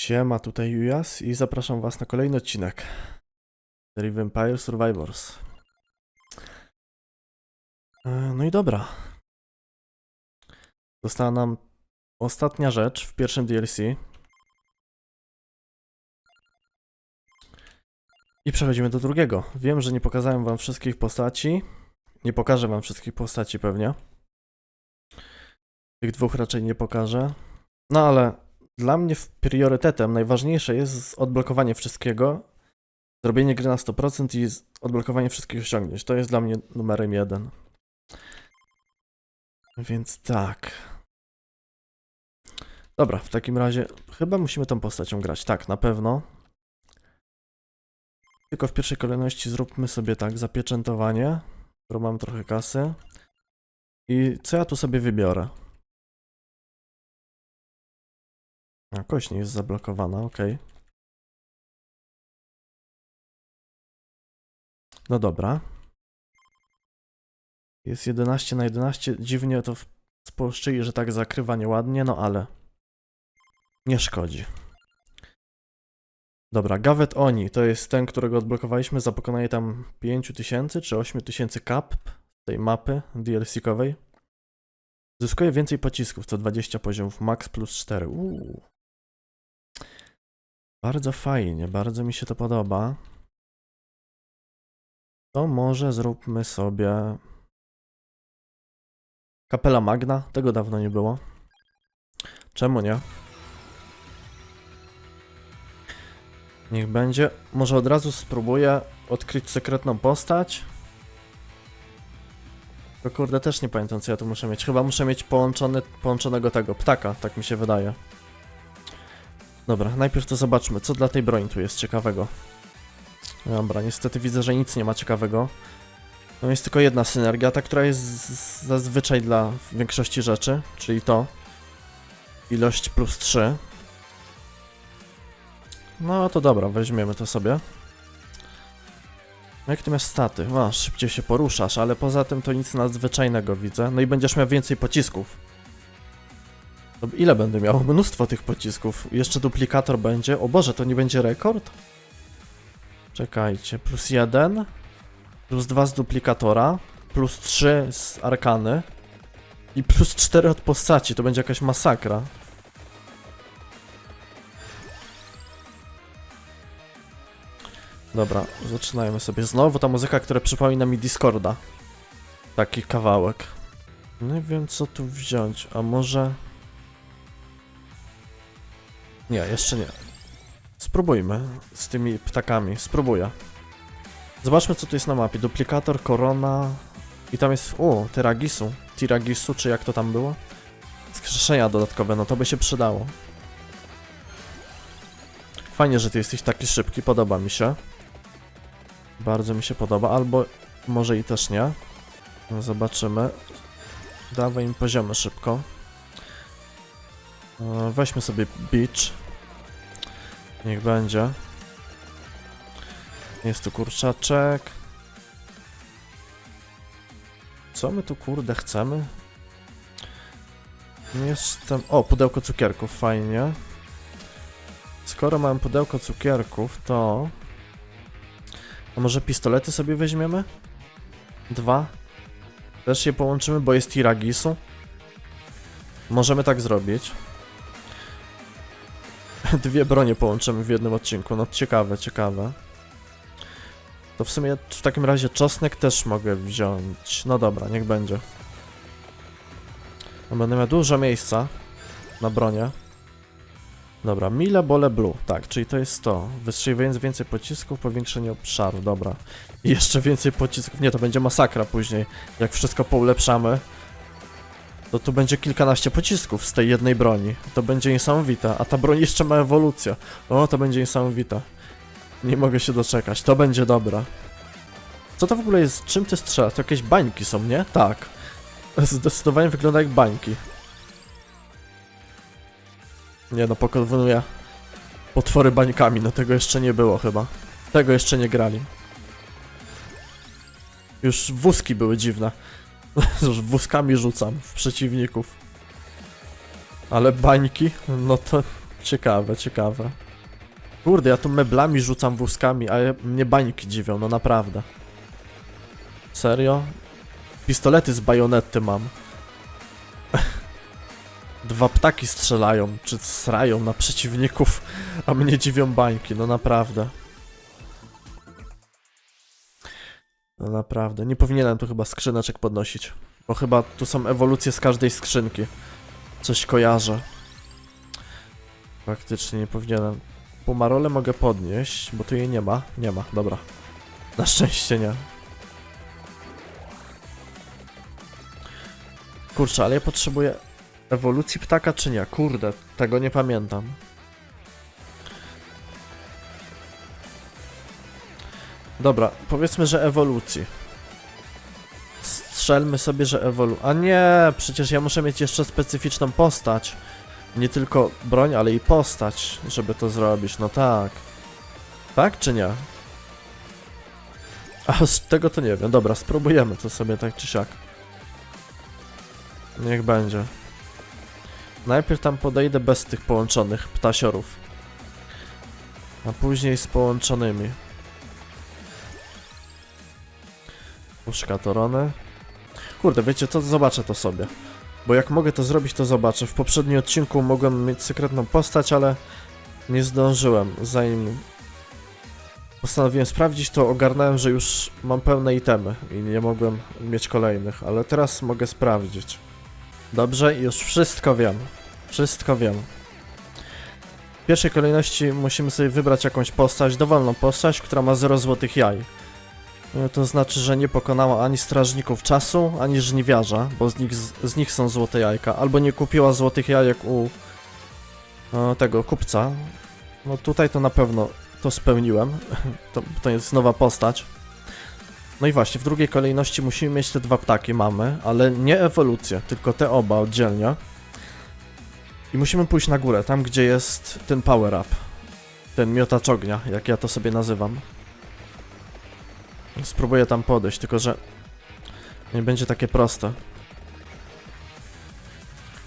Siema, tutaj Jujas i zapraszam was na kolejny odcinek serii Vampire Survivors. E, No i dobra. Została nam ostatnia rzecz w pierwszym DLC. I przechodzimy do drugiego. Wiem, że nie pokazałem wam wszystkich postaci. Nie pokażę wam wszystkich postaci pewnie. Tych dwóch raczej nie pokażę. No ale dla mnie priorytetem najważniejsze jest odblokowanie wszystkiego, zrobienie gry na 100% i odblokowanie wszystkich osiągnięć. To jest dla mnie numerem jeden. Więc tak. Dobra, w takim razie chyba musimy tą postacią grać. Tak, na pewno. Tylko w pierwszej kolejności zróbmy sobie tak, zapieczętowanie, którą mam trochę kasy. I co ja tu sobie wybiorę? A, kość nie jest zablokowana, ok. No dobra. Jest 11 na 11. Dziwnie to spolszczyli, że tak zakrywa nieładnie, no ale nie szkodzi. Dobra, Gavet Oni to jest ten, którego odblokowaliśmy za pokonanie tam 5000 czy 8000 kap tej mapy DLC-kowej. Zyskuje więcej pocisków, co 20 poziomów, max plus 4. Uuu. Bardzo fajnie, bardzo mi się to podoba. To może zróbmy sobie Kapela Magna, tego dawno nie było. Czemu nie? Niech będzie. Może od razu spróbuję odkryć sekretną postać. To kurde, też nie pamiętam co ja tu muszę mieć. Chyba muszę mieć połączony, połączonego tego ptaka, tak mi się wydaje. Dobra, najpierw to zobaczmy, co dla tej broni tu jest ciekawego. Dobra, niestety widzę, że nic nie ma ciekawego. No jest tylko jedna synergia, ta, która jest zazwyczaj dla większości rzeczy, czyli to. Ilość plus 3. No to dobra, weźmiemy to sobie. No Jak ty masz staty? Masz, szybciej się poruszasz, ale poza tym to nic nadzwyczajnego widzę. No i będziesz miał więcej pocisków. No, ile będę miał? Mnóstwo tych pocisków. Jeszcze duplikator będzie. O Boże, to nie będzie rekord? Czekajcie, plus jeden, plus dwa z duplikatora, plus trzy z arkany i plus cztery od postaci. To będzie jakaś masakra. Dobra, zaczynajmy sobie. Znowu ta muzyka, która przypomina mi Discorda. Taki kawałek. Nie wiem, co tu wziąć. A może... Nie, jeszcze nie. Spróbujmy z tymi ptakami. Spróbuję. Zobaczmy, co tu jest na mapie. Duplikator, korona... I tam jest... O, Tyragisu. Tiragisu, czy jak to tam było? Skrzeszenia dodatkowe, no to by się przydało. Fajnie, że ty jesteś taki szybki, podoba mi się. Bardzo mi się podoba, albo może i też nie. No, zobaczymy. Dawaj im poziomy szybko. E, Weźmy sobie beach. Niech będzie. Jest tu kurczaczek. Co my tu kurde chcemy? Jestem... O, pudełko cukierków, fajnie. Skoro mam pudełko cukierków, to... A może pistolety sobie weźmiemy? Dwa. Też je połączymy, bo jest Tiragisu. Możemy tak zrobić. Dwie bronie połączymy w jednym odcinku. No ciekawe, ciekawe. To w sumie w takim razie czosnek też mogę wziąć. No dobra, niech będzie. No będę miał dużo miejsca na bronie. Dobra, Mile Bole Blue. Tak, czyli to jest to. Wystrzeliwując więcej pocisków, powiększenie obszaru. Dobra. I jeszcze więcej pocisków. Nie, to będzie masakra później. Jak wszystko poulepszamy, to tu będzie kilkanaście pocisków z tej jednej broni. To będzie niesamowite. A ta broń jeszcze ma ewolucję. O, to będzie niesamowite. Nie mogę się doczekać. To będzie dobra. Co to w ogóle jest? Czym ty strzela? To jakieś bańki są, nie? Tak. Zdecydowanie wygląda jak bańki. Nie no, pokonuje potwory bańkami, no tego jeszcze nie było chyba. Tego jeszcze nie grali. Już wózki były dziwne. Wózkami rzucam w przeciwników. Ale bańki, no to Ciekawe, ciekawe. Kurde, ja tu meblami rzucam wózkami, a mnie bańki dziwią, no naprawdę. Serio? Pistolety z bajonety mam. Dwa ptaki strzelają, czy srają na przeciwników, a mnie dziwią bańki, no naprawdę. No naprawdę, nie powinienem tu chyba skrzyneczek podnosić, bo chyba tu są ewolucje z każdej skrzynki. Coś kojarzę. Faktycznie nie powinienem. Pomarole mogę podnieść, bo tu jej nie ma. Nie ma, dobra. Na szczęście nie. Kurczę, ale ja potrzebuję ewolucji ptaka czy nie? Kurde, tego nie pamiętam. Dobra, powiedzmy, że ewolucji. Strzelmy sobie, że ewolu... A nie, przecież ja muszę mieć jeszcze specyficzną postać. Nie tylko broń, ale i postać, żeby to zrobić. No tak. Tak czy nie? A z tego to nie wiem. Dobra, spróbujemy to sobie tak czy siak. Niech będzie. Najpierw tam podejdę bez tych połączonych ptasiorów. A później z połączonymi. Puszka Torony. Kurde, wiecie co? Zobaczę to sobie. Bo jak mogę to zrobić, to zobaczę. W poprzednim odcinku mogłem mieć sekretną postać, ale nie zdążyłem. Zanim postanowiłem sprawdzić, to ogarnąłem, że już mam pełne itemy i nie mogłem mieć kolejnych, ale teraz mogę sprawdzić. Dobrze, już wszystko wiem. Wszystko wiem. W pierwszej kolejności musimy sobie wybrać jakąś postać, dowolną postać, która ma 0 złotych jaj. E, To znaczy, że nie pokonała ani strażników czasu, ani żniwiarza, bo z nich, z, nich są złote jajka, albo nie kupiła złotych jajek u e, tego kupca. No tutaj to na pewno to spełniłem. To, to jest nowa postać. No i właśnie, w drugiej kolejności musimy mieć te dwa ptaki, mamy, ale nie ewolucję, tylko te oba oddzielnie. I musimy pójść na górę, tam gdzie jest ten power up. Ten miotacz ognia, jak ja to sobie nazywam. Spróbuję tam podejść, tylko że nie będzie takie proste.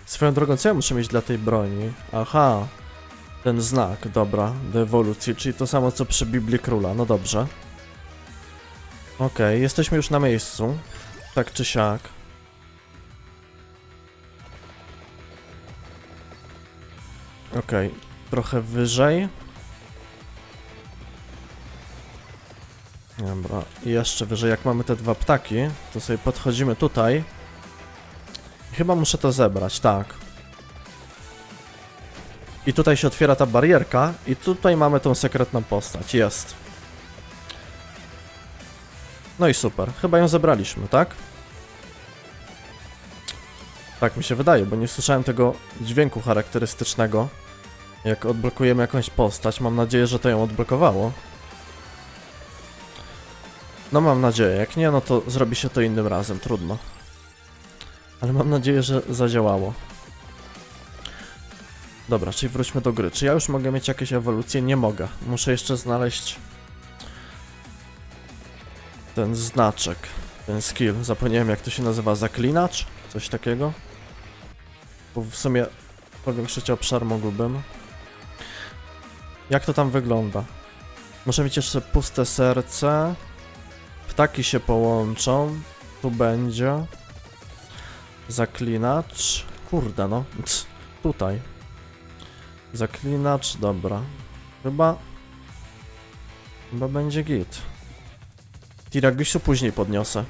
Swoją drogą, co ja muszę mieć dla tej broni? Aha, ten znak, dobra, do ewolucji, czyli to samo co przy Biblii Króla, no dobrze. Okej, jesteśmy już na miejscu, tak czy siak. Okej, trochę wyżej. Dobra, i jeszcze wyżej, jak mamy te dwa ptaki, to sobie podchodzimy tutaj. Chyba muszę to zebrać, tak. I tutaj się otwiera ta barierka i tutaj mamy tą sekretną postać, jest. No i super, chyba ją zebraliśmy, tak? Tak mi się wydaje, bo nie słyszałem tego dźwięku charakterystycznego. Jak odblokujemy jakąś postać, mam nadzieję, że to ją odblokowało. No mam nadzieję, jak nie, no to zrobi się to innym razem, trudno. Ale mam nadzieję, że zadziałało. Dobra, czyli wróćmy do gry. Czy ja już mogę mieć jakieś ewolucje? Nie mogę. Muszę jeszcze znaleźć ten znaczek, ten skill. Zapomniałem jak to się nazywa, zaklinacz? Coś takiego? Bo w sumie powiększyć obszar mógłbym. Jak to tam wygląda? Muszę mieć jeszcze puste serce. Ptaki się połączą. Tu będzie. Zaklinacz. Kurde no. Tutaj. Zaklinacz, dobra. Chyba... Chyba będzie git. Tiragisu później podniosę.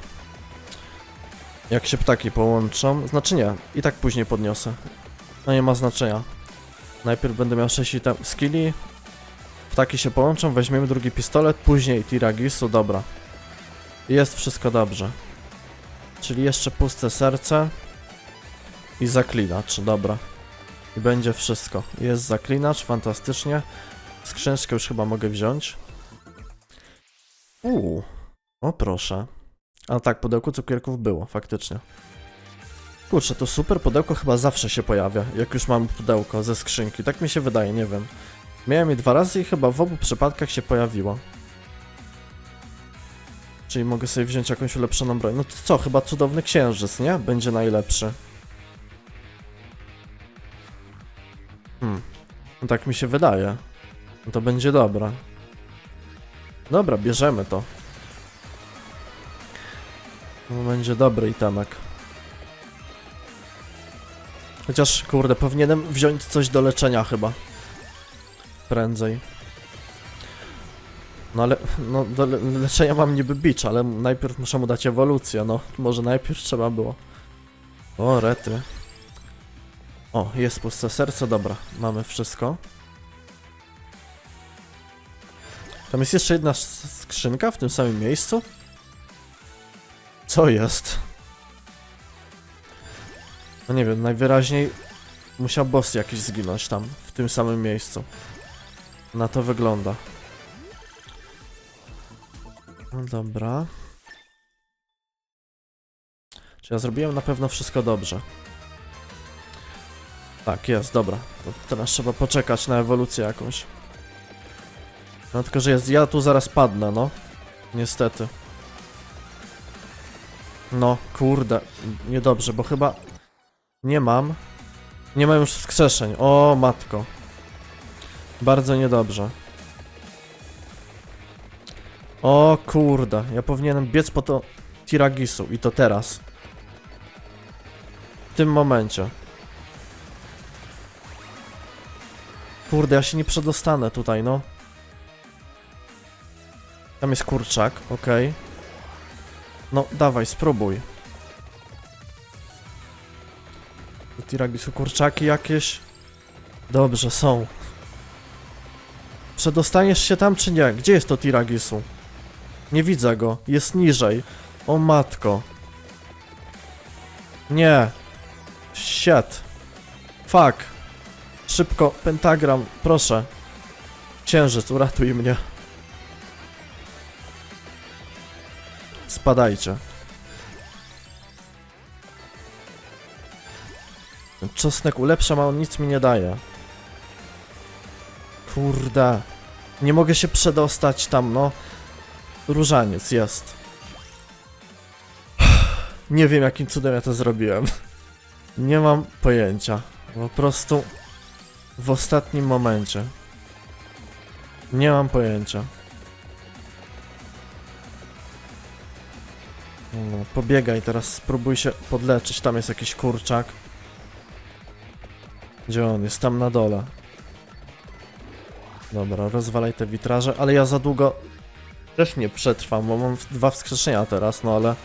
Jak się ptaki połączą. Znaczy nie, i tak później podniosę. No nie ma znaczenia. Najpierw będę miał 6 item skilli. Ptaki się połączą, weźmiemy drugi pistolet, później Tiragisu, dobra. Jest wszystko dobrze. Czyli jeszcze puste serce. I zaklinacz, dobra. I będzie wszystko. Jest zaklinacz, fantastycznie. Skrzyneczkę już chyba mogę wziąć. Uuu. O proszę. A tak, pudełko cukierków było, faktycznie. Kurczę, to super pudełko chyba zawsze się pojawia, jak już mam pudełko ze skrzynki. Tak mi się wydaje, nie wiem. Miałem je dwa razy i chyba w obu przypadkach się pojawiło. Czyli mogę sobie wziąć jakąś ulepszoną broń. No to co, chyba cudowny księżyc, nie? Będzie najlepszy. Hmm. No tak mi się wydaje. No to będzie dobre. Dobra, bierzemy to. To będzie dobry itemek. Chociaż, kurde, powinienem wziąć coś do leczenia chyba. Prędzej. No ale, no do le leczenia mam niby bicz, ale najpierw muszę mu dać ewolucję, no. Może najpierw trzeba było. O, rety. O, jest puste serce, dobra, mamy wszystko. Tam jest jeszcze jedna skrzynka w tym samym miejscu? Co jest? No nie wiem, najwyraźniej musiał boss jakiś zginąć tam, w tym samym miejscu. Na to wygląda. No dobra. Czy ja zrobiłem na pewno wszystko dobrze? Tak, jest, dobra. To teraz trzeba poczekać na ewolucję jakąś. No tylko, że jest, ja tu zaraz padnę, no. Niestety. No, kurde, niedobrze, bo chyba nie mam. Nie mam już wskrzeszeń. O, matko. Bardzo niedobrze. O kurde, ja powinienem biec po to Tiragisu i to teraz. W tym momencie. Kurde, ja się nie przedostanę tutaj, no. Tam jest kurczak, okej. No, dawaj, spróbuj. Tiragisu kurczaki jakieś? Dobrze, są. Przedostaniesz się tam czy nie? Gdzie jest to Tiragisu? Nie widzę go. Jest niżej. O matko. Nie. Shit. Fuck. Szybko, pentagram, proszę. Księżyc, uratuj mnie. Spadajcie. Czosnek ulepszam, a on nic mi nie daje. Kurde. Nie mogę się przedostać tam, no. Różaniec jest. Nie wiem, jakim cudem ja to zrobiłem. Nie mam pojęcia. Po prostu w ostatnim momencie. Nie mam pojęcia. No, pobiegaj teraz, spróbuj się podleczyć. Tam jest jakiś kurczak. Gdzie on jest? Tam na dole. Dobra, rozwalaj te witraże, ale ja za długo też nie przetrwam, bo mam dwa wskrzeszenia teraz, no ale...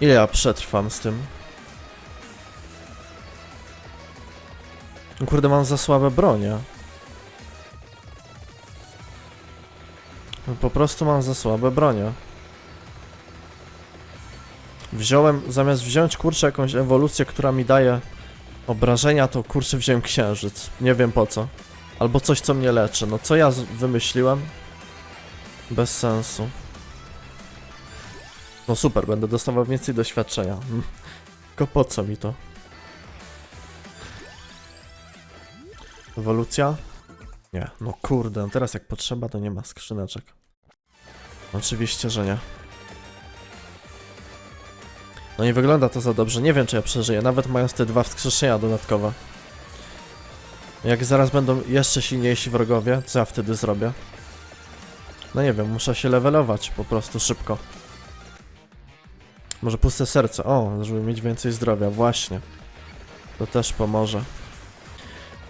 Ile ja przetrwam z tym? Kurde, mam za słabe bronie. Po prostu mam za słabe bronie. Wziąłem, zamiast wziąć kurczę jakąś ewolucję, która mi daje obrażenia, to kurczę wziąłem księżyc. Nie wiem po co. Albo coś, co mnie leczy. No co ja wymyśliłem? Bez sensu. No super, będę dostawał więcej doświadczenia. Mm. Tylko po co mi to? Ewolucja? Nie, no kurde, no teraz jak potrzeba, to nie ma skrzyneczek. Oczywiście, że nie. No nie wygląda to za dobrze, nie wiem czy ja przeżyję, nawet mając te dwa wskrzeszenia dodatkowe. Jak zaraz będą jeszcze silniejsi wrogowie, co ja wtedy zrobię? No nie wiem, muszę się levelować po prostu szybko. Może puste serce, o, żeby mieć więcej zdrowia, właśnie. To też pomoże.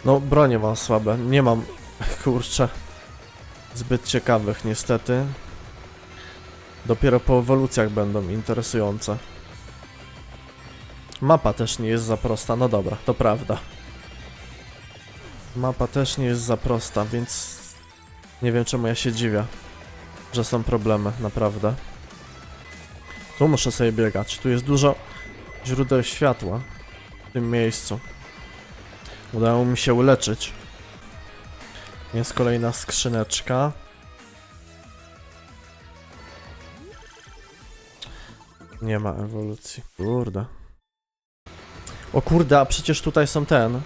No, bronie mam słabe, nie mam, kurczę, zbyt ciekawych niestety. Dopiero po ewolucjach będą interesujące. Mapa też nie jest za prosta, no dobra, to prawda. Mapa też nie jest za prosta, więc nie wiem czemu ja się dziwię, że są problemy, naprawdę. Tu muszę sobie biegać, tu jest dużo źródeł światła w tym miejscu. Udało mi się uleczyć. Jest kolejna skrzyneczka. Nie ma ewolucji. Kurde. O kurde, a przecież tutaj są ten.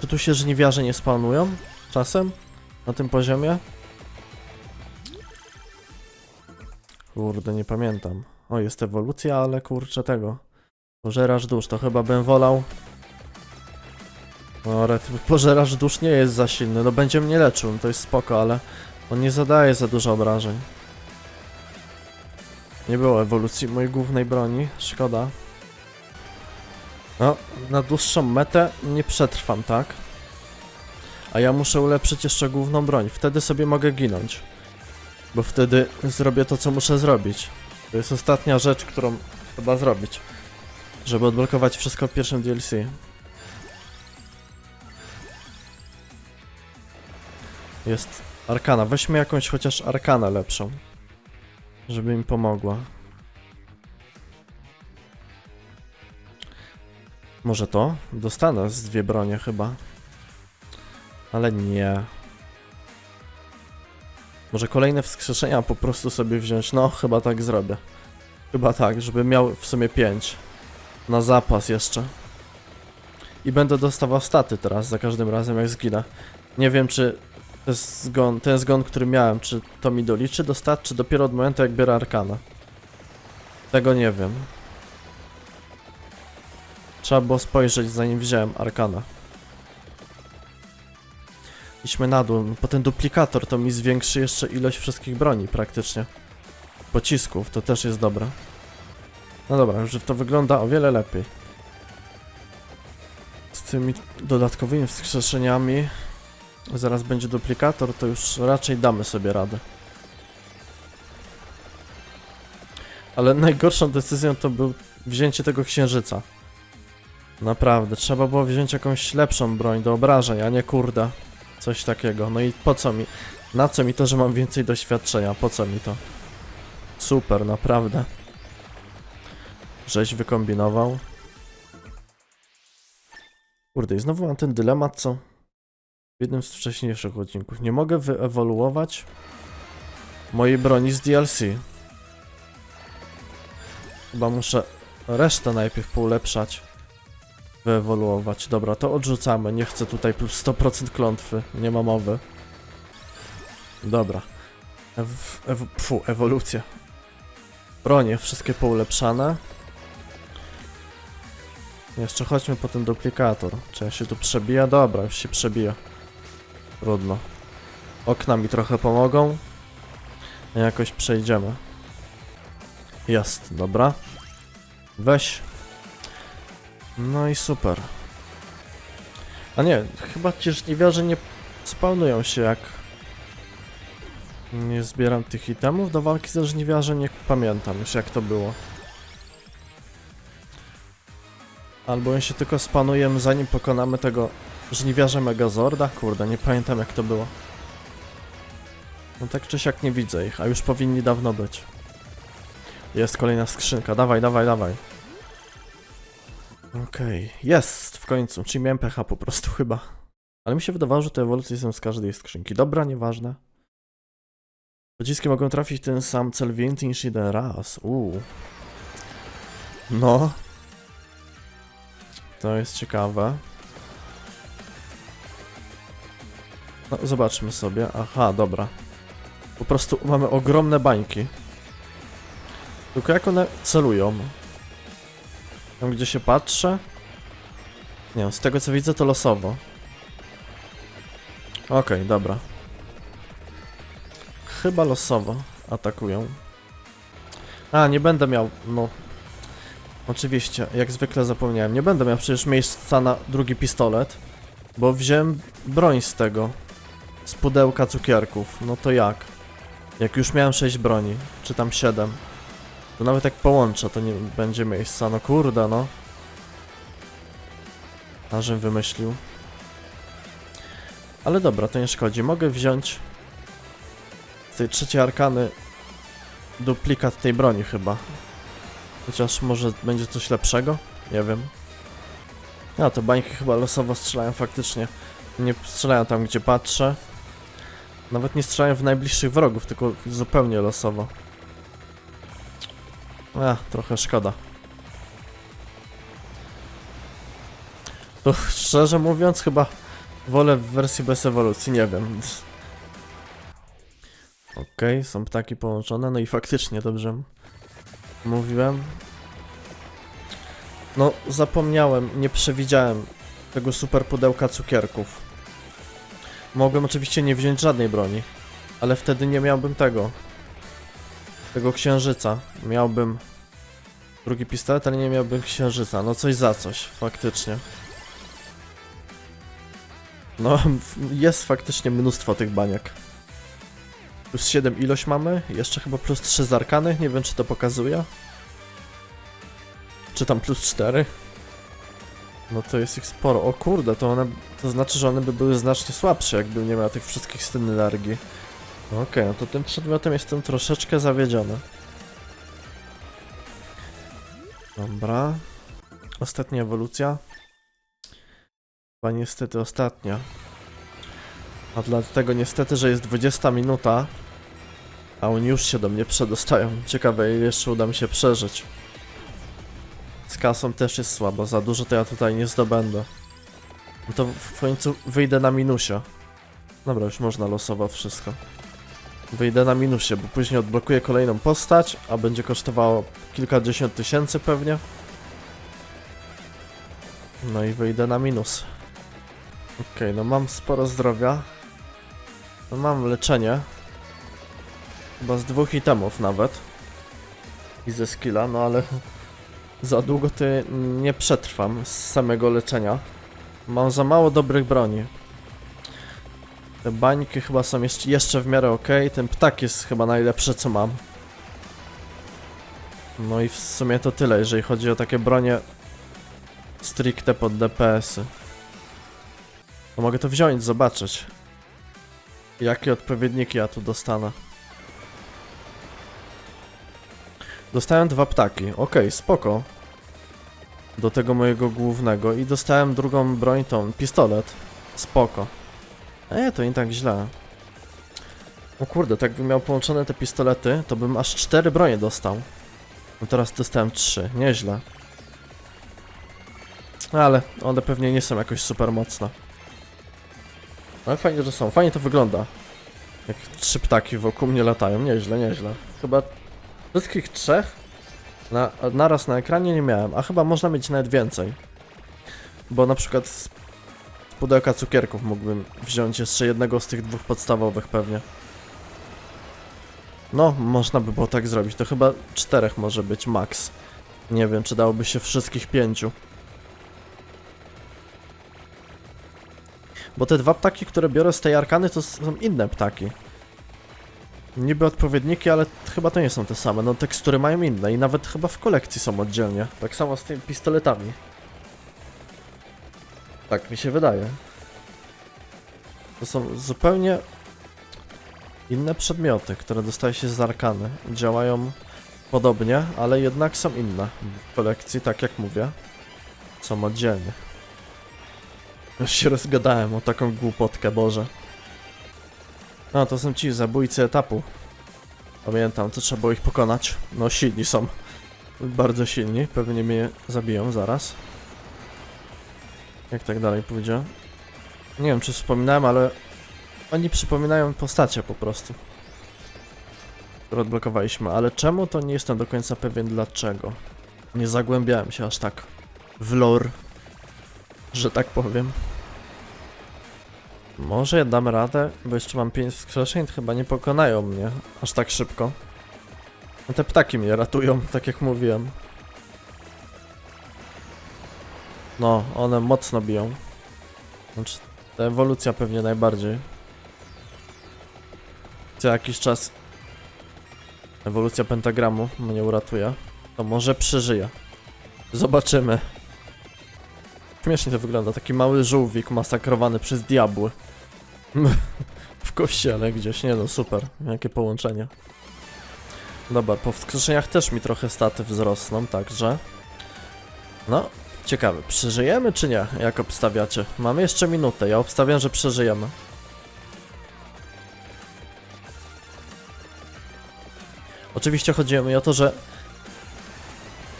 Czy tu się żniwiarze nie spawnują? Czasem? Na tym poziomie? Kurde, nie pamiętam. O, jest ewolucja, ale kurczę tego. Pożerasz dusz, to chyba bym wolał No, red, pożeracz dusz nie jest za silny. No będzie mnie leczył, no to jest spoko, ale on nie zadaje za dużo obrażeń. Nie było ewolucji mojej głównej broni, szkoda. No, na dłuższą metę nie przetrwam, tak? A ja muszę ulepszyć jeszcze główną broń. Wtedy sobie mogę ginąć. Bo wtedy zrobię to, co muszę zrobić. To jest ostatnia rzecz, którą trzeba zrobić. Żeby odblokować wszystko w pierwszym DLC. Jest arkana. Weźmy jakąś chociaż arkanę lepszą. Żeby mi pomogła. Może to? Dostanę z dwie bronie chyba. Ale nie. Może kolejne wskrzeszenia po prostu sobie wziąć. No, chyba tak zrobię. Chyba tak, żeby miał w sumie 5. Na zapas jeszcze. I będę dostawał staty teraz za każdym razem jak zginę. Nie wiem czy ten zgon, ten zgon, który miałem, czy to mi doliczy do stat, czy dopiero od momentu jak biorę arkana. Tego nie wiem. Trzeba było spojrzeć zanim wziąłem arkana. Idźmy na dół, bo ten duplikator to mi zwiększy jeszcze ilość wszystkich broni praktycznie. Pocisków, to też jest dobre. No dobra, już to wygląda o wiele lepiej. Z tymi dodatkowymi wskrzeszeniami zaraz będzie duplikator, to już raczej damy sobie radę. Ale najgorszą decyzją to był wzięcie tego księżyca. Naprawdę, trzeba było wziąć jakąś lepszą broń do obrażeń, a nie kurde. Coś takiego. No i po co mi? Na co mi to, że mam więcej doświadczenia? Po co mi to? Super, naprawdę. Żeś wykombinował. Kurde, i znowu mam ten dylemat, co? W jednym z wcześniejszych odcinków. Nie mogę wyewoluować mojej broni z DLC. Chyba muszę resztę najpierw poulepszać. Wyewoluować. Dobra, to odrzucamy. Nie chcę tutaj plus 100% klątwy. Nie ma mowy. Dobra. Ew, ew, pfu, ewolucja. Bronie wszystkie poulepszane. Jeszcze chodźmy po ten duplikator. Czy ja się tu przebija? Dobra, już się przebija. Trudno. Okna mi trochę pomogą. Jakoś przejdziemy. Jest, dobra. Weź. No i super. A nie, chyba ci żniwiarze nie spawnują się jak... Nie zbieram tych itemów do walki ze żniwiarzem, nie pamiętam już jak to było. Albo on się tylko spanujemy zanim pokonamy tego żniwiarza Megazorda? Kurde, nie pamiętam jak to było. No tak czy siak nie widzę ich, a już powinni dawno być. Jest kolejna skrzynka, dawaj, dawaj, dawaj. Okej, jest w końcu, czyli miałem pecha po prostu chyba. Ale mi się wydawało, że te ewolucje są z każdej skrzynki. Dobra, nieważne. Pociski mogą trafić ten sam cel więcej niż jeden raz. Uuu. No. To jest ciekawe. No, zobaczmy sobie. Aha, dobra. Po prostu mamy ogromne bańki. Tylko jak one celują? Tam gdzie się patrzę? Nie z tego co widzę to losowo. Okej, dobra. Chyba losowo atakują. A, nie będę miał, no... Oczywiście, jak zwykle zapomniałem. Nie będę miał przecież miejsca na drugi pistolet. Bo wziąłem broń z tego. Z pudełka cukierków. No to jak? Jak już miałem 6 broni, czy tam 7. To nawet jak połączę, to nie będzie miejsca. No kurde, no. Ażem wymyślił. Ale dobra, to nie szkodzi. Mogę wziąć z tej trzeciej arkany duplikat tej broni chyba. Chociaż może będzie coś lepszego? Nie wiem. A, te bańki chyba losowo strzelają faktycznie. Nie strzelają tam, gdzie patrzę. Nawet nie strzelają w najbliższych wrogów, tylko zupełnie losowo. A, trochę szkoda. To szczerze mówiąc, chyba wolę w wersji bez ewolucji, nie wiem. Okej, są ptaki połączone, no i faktycznie dobrze mówiłem. No, zapomniałem, nie przewidziałem tego super pudełka cukierków. Mogłem oczywiście nie wziąć żadnej broni, ale wtedy nie miałbym tego. Tego księżyca. Miałbym drugi pistolet, ale nie miałbym księżyca. No coś za coś, faktycznie. No, jest faktycznie mnóstwo tych baniek. Plus 7 ilość mamy, jeszcze chyba plus 3 z nie wiem czy to pokazuje. Czy tam plus 4? No to jest ich sporo. O kurde, to one, to znaczy, że one by były znacznie słabsze, jakby nie miał tych wszystkich synergii. Okej, no to tym przedmiotem jestem troszeczkę zawiedziony. Dobra. Ostatnia ewolucja. Chyba niestety ostatnia. A dlatego niestety, że jest 20 minuta, a oni już się do mnie przedostają. Ciekawe, jeszcze uda mi się przeżyć. Z kasą też jest słabo, za dużo to ja tutaj nie zdobędę. No to w końcu wyjdę na minusie. Dobra, już można losowo wszystko. Wyjdę na minusie, bo później odblokuję kolejną postać, a będzie kosztowało kilkadziesiąt tysięcy pewnie. No i wyjdę na minus. Okej, no mam sporo zdrowia. No mam leczenie. Chyba z dwóch itemów nawet. I ze skilla, no ale za długo ty nie przetrwam z samego leczenia. Mam za mało dobrych broni. Te bańki chyba są jeszcze, w miarę ok. Ten ptak jest chyba najlepsze co mam. No i w sumie to tyle, jeżeli chodzi o takie bronie stricte pod DPS-y. No mogę to wziąć, zobaczyć. Jakie odpowiedniki ja tu dostanę. Dostałem dwa ptaki, okej, spoko. Do tego mojego głównego i dostałem drugą broń, tą pistolet. Spoko. E, to nie tak źle. O kurde, tak bym miał połączone te pistolety, to bym aż cztery bronie dostał. No teraz dostałem trzy, nieźle. Ale one pewnie nie są jakoś super mocne. Ale fajnie, że są. Fajnie to wygląda. Jak trzy ptaki wokół mnie latają. Nieźle, nieźle. Chyba wszystkich trzech na, naraz na ekranie nie miałem, a chyba można mieć nawet więcej. Bo na przykład z pudełka cukierków mógłbym wziąć jeszcze jednego z tych dwóch podstawowych pewnie. No, można by było tak zrobić. To chyba czterech może być max. Nie wiem, czy dałoby się wszystkich pięciu. Bo te dwa ptaki, które biorę z tej arkany, to są inne ptaki. Niby odpowiedniki, ale chyba to nie są te same. No tekstury mają inne i nawet chyba w kolekcji są oddzielnie. Tak samo z tymi pistoletami. Tak mi się wydaje. To są zupełnie inne przedmioty, które dostaje się z arkany. Działają podobnie, ale jednak są inne. W kolekcji, tak jak mówię, są oddzielnie. Już się rozgadałem o taką głupotkę, Boże. No, to są ci zabójcy etapu. Pamiętam, to trzeba było ich pokonać. No, silni są. Bardzo silni. Pewnie mnie zabiją zaraz. Jak tak dalej pójdzie? Nie wiem, czy wspominałem, ale oni przypominają postacie po prostu. Które odblokowaliśmy, ale czemu to nie jestem do końca pewien dlaczego. Nie zagłębiałem się aż tak w lore, że tak powiem. Może ja dam radę, bo jeszcze mam 5 wskrzeszeń, chyba nie pokonają mnie aż tak szybko. No te ptaki mnie ratują, tak jak mówiłem. No, one mocno biją. Znaczy, ta ewolucja pewnie najbardziej. Co jakiś czas ewolucja pentagramu mnie uratuje. To może przeżyję. Zobaczymy. Śmiesznie to wygląda, taki mały żółwik masakrowany przez diabły. w kościele gdzieś, nie no, super. Jakie połączenie. Dobra, po wskrzeszeniach też mi trochę staty wzrosną, także... No, ciekawe, przeżyjemy czy nie? Jak obstawiacie? Mamy jeszcze minutę, ja obstawiam, że przeżyjemy. Oczywiście chodziło mi o to, że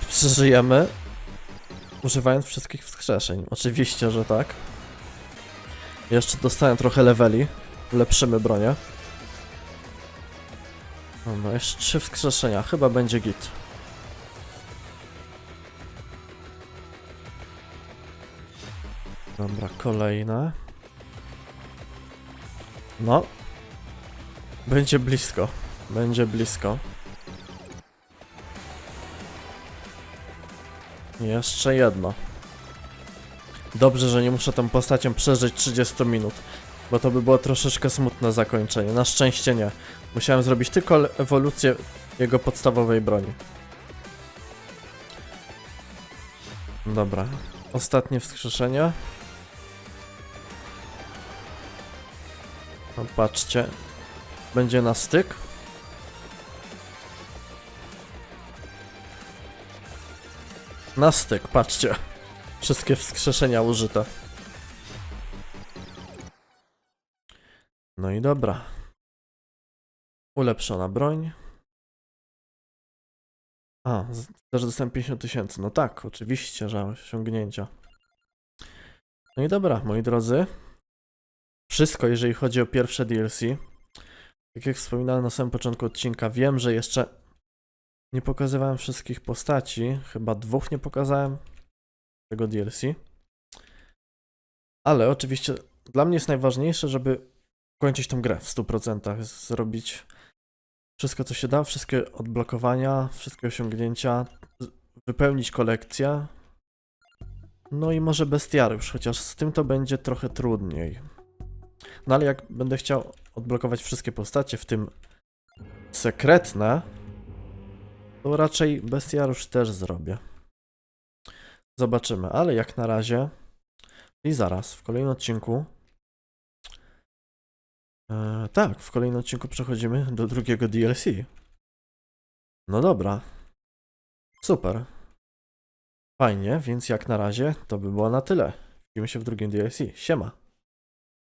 przeżyjemy używając wszystkich wskrzeszeń. Oczywiście, że tak. Jeszcze dostałem trochę leveli. Lepszymy bronię. No, jeszcze trzy wskrzeszenia. Chyba będzie git. Dobra, kolejne. No. Będzie blisko. Będzie blisko. Jeszcze jedno. Dobrze, że nie muszę tą postacią przeżyć 30 minut, bo to by było troszeczkę smutne zakończenie. Na szczęście nie. Musiałem zrobić tylko ewolucję jego podstawowej broni. Dobra. Ostatnie wskrzeszenie. No patrzcie. Będzie na styk. Na styk, patrzcie. Wszystkie wskrzeszenia użyte. No i dobra. Ulepszona broń. A, też dostałem 50 tysięcy. No tak, oczywiście, że osiągnięcia. No i dobra, moi drodzy. Wszystko, jeżeli chodzi o pierwsze DLC. Tak jak wspominałem na samym początku odcinka, wiem, że jeszcze nie pokazywałem wszystkich postaci. Chyba dwóch nie pokazałem tego DLC. Ale oczywiście dla mnie jest najważniejsze, żeby kończyć tą grę w 100%. Zrobić wszystko, co się da, wszystkie odblokowania, wszystkie osiągnięcia, wypełnić kolekcję. No i może bestiariusz, chociaż z tym to będzie trochę trudniej. No ale jak będę chciał odblokować wszystkie postacie, w tym sekretne, to raczej bestiariusz też zrobię. Zobaczymy, ale jak na razie i zaraz w kolejnym odcinku e, tak, w kolejnym odcinku przechodzimy do drugiego DLC. No dobra. Super. Fajnie, więc jak na razie to by było na tyle. Widzimy się w drugim DLC. Siema.